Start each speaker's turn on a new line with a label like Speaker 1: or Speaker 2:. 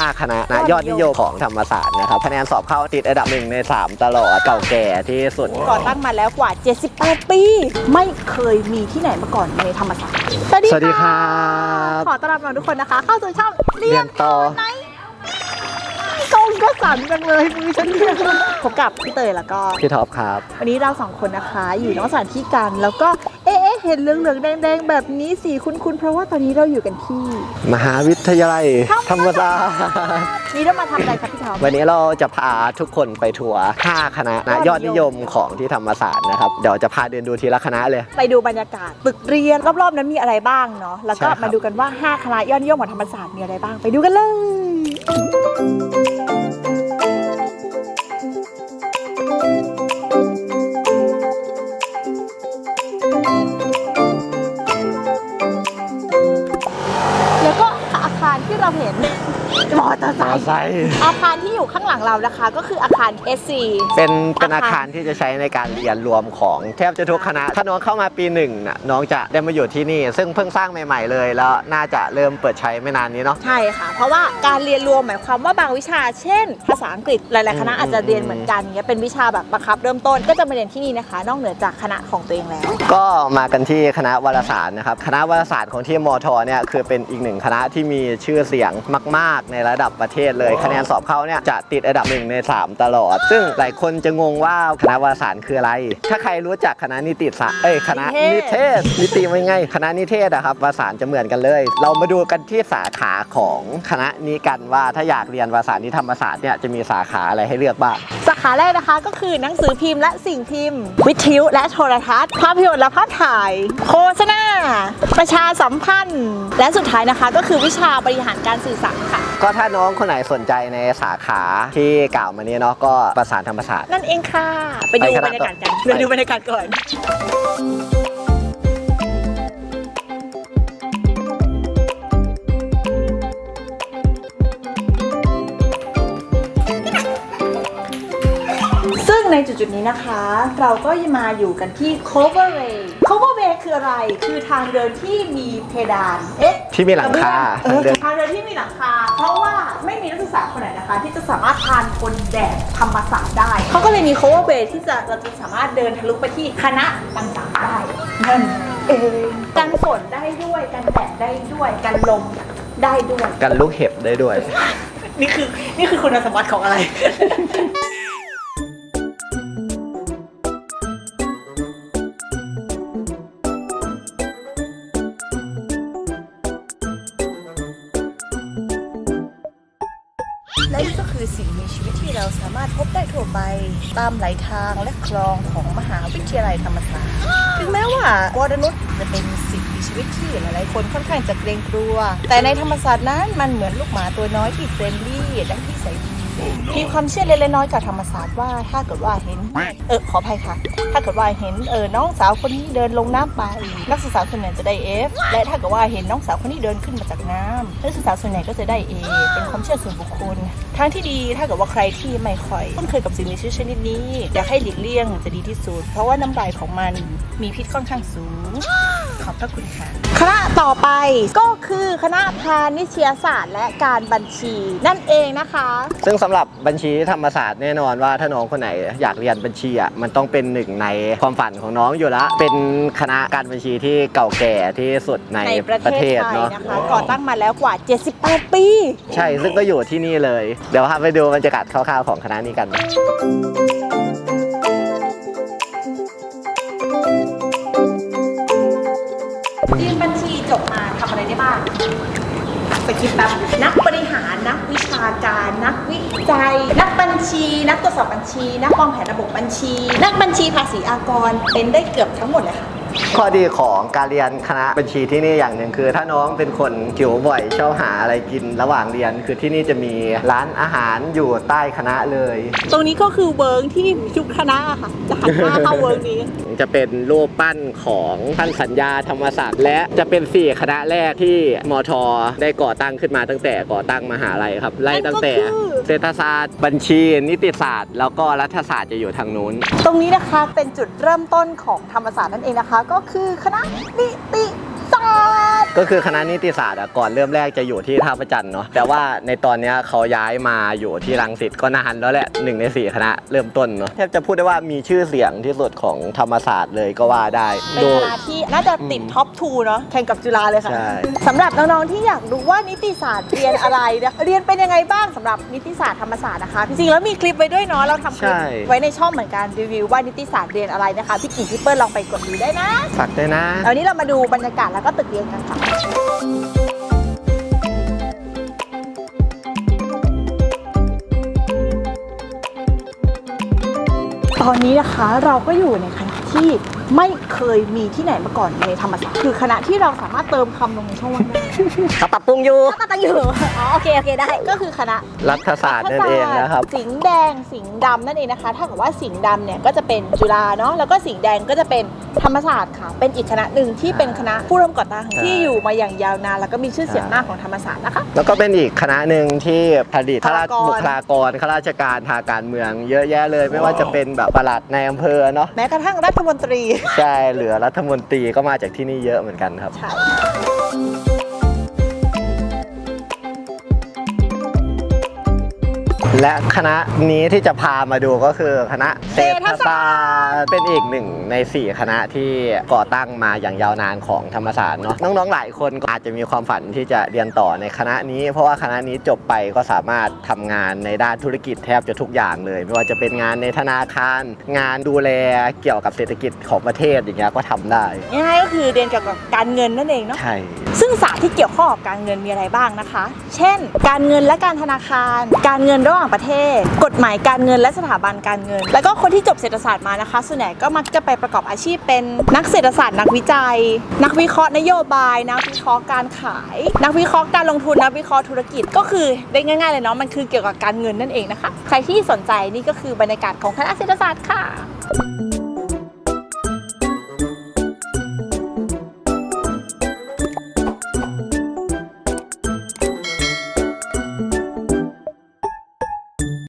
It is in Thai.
Speaker 1: 5 คณะนะยอดนิยมของธรรมศาสตร์นะครับคะแนนสอบเข้าติดอันดับหนึ่งใน 3 ตลอดเก่าแก่ที่สุด
Speaker 2: ก่อตั้งมาแล้วกว่า 78 ปี ไม่เคยมีที่ไหนมาก่อนในธรรมศาสตร์สวัสดี
Speaker 1: สวัสดีค
Speaker 2: ค่ะ
Speaker 1: รับ
Speaker 2: ขอต้อนรับน้องทุกคนนะคะ เข้าสู่ช่อง
Speaker 1: เรียนต่อ
Speaker 2: ไหนกงก็สั่นจังเลยมือฉันเนี่ยพบกับพี่เตยแล้วก็
Speaker 1: พี่ท็อปครับ
Speaker 2: วันนี้เราสองคนนะคะ อยู่นอกสถานที่กัน แล้วก็ เอ๊ะเอ๊ะเห็นเหลืองๆแดงๆ แบบนี้สีคุ้นๆ เพราะว่าตอนนี้เราอยู่กันที่
Speaker 1: มหาวิทยาลัย ธรรมศาสตร์
Speaker 2: นี่เรามาทำอะไรคะพี่ทอม
Speaker 1: วันนี้เราจะพาทุกคนไปทัวร์5คณะนะยอดนิยมของที่ธรรมศาสตร์นะครับ เดี๋ยวจะพาเดินดูทีละคณะเลย
Speaker 2: ไปดูบรรยากาศตึกเรียนรอบๆนั้นมีอะไรบ้างเนาะแล้วก็
Speaker 1: ใช่ครับ
Speaker 2: มาดูกันว่า 5 คณะยอดนิยมของธรรมศาสตร์มีอะไรบ้างไปดูกันเลย ตอร์ไซ
Speaker 1: มอ
Speaker 2: ค์
Speaker 1: ไซค์
Speaker 2: อาคารที่อยู่ข้างหลังเรานะคะ ก็คืออาคาร SC
Speaker 1: เป็นเป็นอา
Speaker 2: อาคาร
Speaker 1: คารที่จะใช้ในการเรียนรวมของแทบจะทุกคณะ ถ้าน้องเข้ามาปีหนึ่งน่ะน้องจะได้มาอยู่ที่นี่ ซึ่งเพิ่งสร้างใหม่ ๆ เลย แล้วน่าจะเริ่มเปิดใช้ไม่นานนี้เนาะ
Speaker 2: ใช่ค่ะ เพราะว่าการเรียนรวมหมายความว่าบางวิชา เช่น ภาษาอังกฤษหลายๆคณะ
Speaker 1: อืม
Speaker 2: อาจจะเรียนเหมือนกันเนี้ยเป็นวิชาแบบบังคับเริ่มต้นก็จะมาเรียนที่นี่นะคะ นอกเหนือจากคณะของตัวเองแล้ว
Speaker 1: ก็มากันที่คณะวารสารนะครับคณะวารสารของที่มอทเนี่ยคือเป็นอีกหนึ่งคณะที่มีชื่อเสียงมาก ๆ ในระดับประเทศเลย คะแนนสอบเข้าเนี่ยจะติดอันดับหนึ่งใน 3 ตลอด ซึ่งหลายคนจะงงว่าคณะวารสารคืออะไร ถ้าใครรู้จักคณะนิติศาสตร์เอ้ยคณะ
Speaker 2: นิ
Speaker 1: นิ
Speaker 2: เท
Speaker 1: เท
Speaker 2: ศ
Speaker 1: ศนิติไม่ไงคณะนิเทศอะครับวารสารจะเหมือนกันเลย เรามาดูกันที่สาขาของคณะนี้กันว่าถ้าอยากเรียนวารสารที่ธรรมศาสตร์เนี่ยจะมีสาขาอะไรให้เลือกบ้าง
Speaker 2: สาขาแรกนะคะก็คือหนังสือพิมพ์และสิ่งพิมพ์ วิทยุและโทรทัศน์ภาพยนตร์และภาพถ่าย โฆษณาประชาสัมพันธ์ และสุดท้ายนะคะก็คือวิชาบริหารการสื่อสารค่ะ
Speaker 1: ก็ถ้าน้องคนไหนสนใจในสาขาที่กล่าวมานี้เนาะก็ประสานธรรมศาสตร์
Speaker 2: นั่นเองค่ะ ไปดู
Speaker 1: ไปค
Speaker 2: บ
Speaker 1: ณะ
Speaker 2: รรยากาศกัน
Speaker 1: ต่อ
Speaker 2: ไปดูบรรยากาศก่อน ในจุดๆนี้นะคะ เราก็มาอยู่กันที่ cover way cover way คืออะไร คือทางเดินที่มีเพดาน เอ๊ะ
Speaker 1: ที่มีหลังคา
Speaker 2: เออ
Speaker 1: ทางเดิน
Speaker 2: ทางเดินที่มีหลังคา เพราะว่าไม่มีนักศึกษาคนไหนนะคะ ที่จะสามารถทานทนแดดธรรมศาสตร์ได้ เขาก็เลยมี cover way ที่จะเราจะสามารถเดินทะลุไปที่คณะต่างๆได้นั่นเองกันฝนได้ด้วย กันแดดได้ด้วย กันลมได้ด้วย
Speaker 1: กันลูกเห็บได้ด้วย
Speaker 2: นี่คือนี่คือคุณสมบัติของอะไร และนี่ก็คือสิ่งมีชีวิตที่เราสามารถพบได้ทั่วไป ตามไหลทางและคลองของมหาวิทยาลัยธรรมศาสตร์ถึงแม้ว่าวรนุษย์จะเป็นสิ่งมีชีวิตที่หลายๆคนค่อนข้างจะเกรงกลัว แต่ในธรรมศาสตร์นั้นมันเหมือนลูกหมาตัวน้อยที่เฟรนลี่และที่ใส่ มีความเชื่อเล็กๆน้อยๆจากธรรมศาสตร์ว่าถ้าเกิดว่าเห็นเออขออภัยค่ะ ถ้าเกิดว่าเห็นเออน้องสาวคนนี้เดินลงน้ำไปนักศึกษาส่วนใหญ่จะได้ F และถ้าเกิดว่าเห็นน้องสาวคนนี้เดินขึ้นมาจากน้ำนักศึกษาส่วนใหญ่ก็จะได้ A เป็นความเชื่อส่วนบุคคลทางที่ดีถ้าเกิดว่าใครที่ไม่ค่อยคุ้นเคยกับสิ่งมีชีวิตชนิดนี้อยากให้หลีกเลี่ยงจะดีที่สุด เพราะว่าน้ำลายของมันมีพิษค่อนข้างสูง ขอบพระคุณค่ะ คณะต่อไปก็คือคณะพาณิชยศาสตร์และการบัญชีนั่นเองนะคะ
Speaker 1: ซึ่งสำหรับบัญชีธรรมศาสตร์แน่นอนว่าถ้าน้องคนไหนอยากเรียนบัญชีอะมันต้องเป็นหนึ่งในความฝันของน้องอยู่แล้วเป็นคณะการบัญชีที่เก่าแก่ที่สุดใน
Speaker 2: ในประ
Speaker 1: ประ
Speaker 2: เท
Speaker 1: เท
Speaker 2: ศ
Speaker 1: ศ
Speaker 2: ไทย
Speaker 1: เนาะ
Speaker 2: นะคะ ก่อตั้งมาแล้วกว่า 78 ปี
Speaker 1: ใช่ซึ่งก็อยู่ที่นี่เลย เดี๋ยวพาไปดูบรรยากาศคร่าวๆของคณะนี้กัน
Speaker 2: คิดแบบนักบริหารนักวิชาการ นักวิจัย นักบัญชี นักตรวจสอบบัญชี นักวางแผนระบบบัญชี นักบัญชีภาษีอากรเป็นได้เกือบทั้งหมดเลยค่ะ
Speaker 1: ข้อดีของการเรียนคณะบัญชีที่นี่อย่างหนึ่งคือ ถ้าน้องเป็นคนหิวบ่อยชอบหาอะไรกินระหว่างเรียน คือที่นี่จะมีร้านอาหารอยู่ใต้คณะเลย
Speaker 2: ตรงนี้ก็คือเวิร์กที่ทุกคณะอะค่ะ จะหันหน้าเข้าเวิร์กนี้
Speaker 1: จะเป็นรูปปั้นของท่านสัญญาธรรมศาสตร์และจะเป็น 4 คณะแรกที่มทได้ก่อตั้งขึ้นมาตั้งแต่ก่อตั้งมหาลัยครับไล่ตั้งแต่
Speaker 2: นั่นก็คือ
Speaker 1: เศรษฐศาสตร์บัญชี นิติศาสตร์ แล้วก็รัฐศาสตร์จะอยู่ทางนู้น
Speaker 2: ตรงนี้นะคะเป็นจุดเริ่มต้นของธรรมศาสตร์นั่นเองนะคะก็คือคณะนิติ
Speaker 1: ก็คือคณะนิติศาสตร์อะก่อนเริ่มแรกจะอยู่ที่ท่าประจันทร์เนาะแต่ว่าในตอนเนี้ยเขาย้ายมาอยู่ที่รังสิตก็นานแล้วแหละหนึ่งในสี่คณะเริ่มต้นเนาะแทบจะพูดได้ว่ามีชื่อเสียงที่สุดของธรรมศาสตร์เลยก็ว่าได้
Speaker 2: เป็น
Speaker 1: โด
Speaker 2: ค
Speaker 1: ย
Speaker 2: ณะที่น่าจะติดท็อป2เนาะแข่งกับจุฬาเลยค่ะ
Speaker 1: ใช่
Speaker 2: สำหรับน้องๆที่อยากรู้ว่านิติศาสตร์เรียนอะไรนะเรียนเป็นยังไงบ้างสำหรับนิติศาสตร์ธรรมศาสตร์นะคะจริงๆแล้วมีคลิปไว้ด้วยเนาะเราทำคลิป
Speaker 1: ใช่
Speaker 2: ไว้ในช่องเหมือนกันรีวิวว่านิติศาสตร์เรียนอะไรนะคะพี่กิ่งพี่เปิ้ลลองไปกดดูได้นะ
Speaker 1: ฝากด้วยนะ
Speaker 2: เอาวันนี้เรามาดูบรรยากาศแล้วก็ตึกเรียนกันค่ะตอนนี้นะคะเราก็อยู่ในคณะที่ไม่เคยมีที่ไหนมาก่อนในธรรมศาสตร์คือคณะที่เราสามารถเติมคำลงในช่องว่างได้
Speaker 1: เขาปรับปรุงอยู่
Speaker 2: ก็ตั้งอยู่อ๋อโอเคโอเคได้ก็คือคณะ
Speaker 1: รัฐศาสตร์นั่นเองนะครับ
Speaker 2: สิงห์แดงสิงห์ดำนั่นเองนะคะ ถ้ากับว่าสิงห์ดำเนี่ยก็จะเป็นจุฬาเนาะแล้วก็สิงห์แดงก็จะเป็นธรรมศาสตร์ค่ะ เป็นอีกคณะหนึ่งที่เป็นคณะผู้ร่วมก่อตั้ง
Speaker 1: ใช่
Speaker 2: ที่อยู่มาอย่างยาวนานแล้วก็มีชื่อเสียงมากของธรรมศาสตร์นะคะ
Speaker 1: แล้วก็เป็นอีกคณะหนึ่งที่ผลิต
Speaker 2: บุคลากร
Speaker 1: บุคลากรข้าราชการทางการเมือง เยอะแยะเลย ไม่ว่าจะเป็นแบบปลัดในอำเภอเนาะ
Speaker 2: แม้กระทั่งรัฐมนตรี
Speaker 1: ใช่เหลือรัฐมนตรีก็มาจากที่นี่เยอะเหมือนกันครับ
Speaker 2: ใช่
Speaker 1: และคณะนี้ที่จะพามาดูก็คือคณะเศรษฐศาสตร์เป็นอีกหนึ่งใน 4 คณะที่ก่อตั้งมาอย่างยาวนานของธรรมศาสตร์เนาะน้องๆหลายคนก็อาจจะมีความฝันที่จะเรียนต่อในคณะนี้ เพราะว่าคณะนี้จบไปก็สามารถทำงานในด้านธุรกิจแทบจะทุกอย่างเลย ไม่ว่าจะเป็นงานในธนาคาร งานดูแลเกี่ยวกับเศรษฐกิจของประเทศอย่างเงี้ยก็ทำได้
Speaker 2: ง่ายๆก็คือเรียนเกี่ยวกับการเงินนั่นเองเนาะ
Speaker 1: ใช่
Speaker 2: ซึ่งศาสตร์ที่เกี่ยวข้องกับการเงินมีอะไรบ้างนะคะ เช่น การเงินและการธนาคาร การเงินระหว่างประเทศ กฎหมายการเงินและสถาบันการเงิน แล้วก็คนที่จบเศรษฐศาสตร์มานะคะ ส่วนใหญ่ก็มักจะไปประกอบอาชีพเป็นนักเศรษฐศาสตร์นักวิจัย นักวิเคราะห์นโยบาย นักวิเคราะห์การขาย นักวิเคราะห์การลงทุนนักวิเคราะห์ธุรกิจก็คือได้ง่ายๆเลยเนาะมันคือเกี่ยวกับการเงินนั่นเองนะคะ ใครที่สนใจนี่ก็คือบรรยากาศของคณะเศรษฐศาสตร์ค่ะ